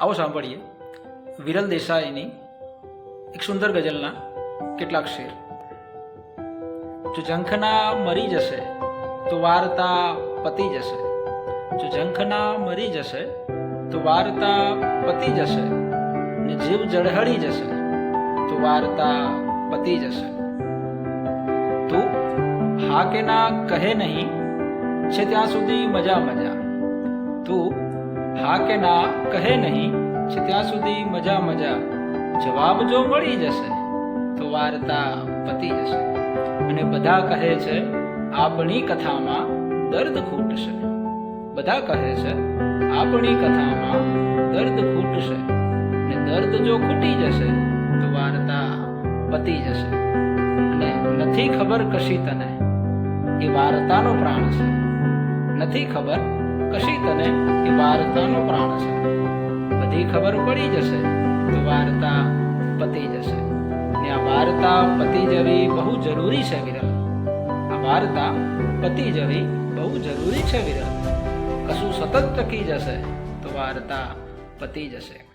આવો સાંભળીએ. વિરલ દેસાઈની એક સુંદર ગઝલના કેટલાક શેર. જો ઝંખના મરી જશે, તો વાર્તા પતી જશે. જો ઝંખના મરી જશે, તો વાર્તા પતી જશે. ને જીવ જળહળી જશે, તો વાર્તા પતી જશે. તું હા કે ના કહે નહીં, છે ત્યાં સુધી મજા મજા. તું હા કે ના કહે નહીં છે ત્યાં સુધી મજા મજા જવાબ જો મળી જશે, તો વાર્તા પતી જશે. અને બધા કહે છે, આપણી કથામાં દર્દ ખૂટશે. બધા કહે છે, આપણી કથામાં દર્દ ખૂટશે. ને દર્દ જો ખૂટી જશે, તો વાર્તા પતી જશે. અને નથી ખબર કશી તને, એ વાર્તાનો પ્રાણ છે. નથી ખબર કશી તને એ વાર્તાનો પ્રાણ છે. બધી ખબર પડી જશે તો વાર્તા પતી જશે. ને આ વાર્તા પતી જવી બહુ જરૂરી છે વિરલ. આ વાર્તા પતી જવી બહુ જરૂરી છે વિરલ. કશું સતત ટકી જશે તો વાર્તા પતી જશે.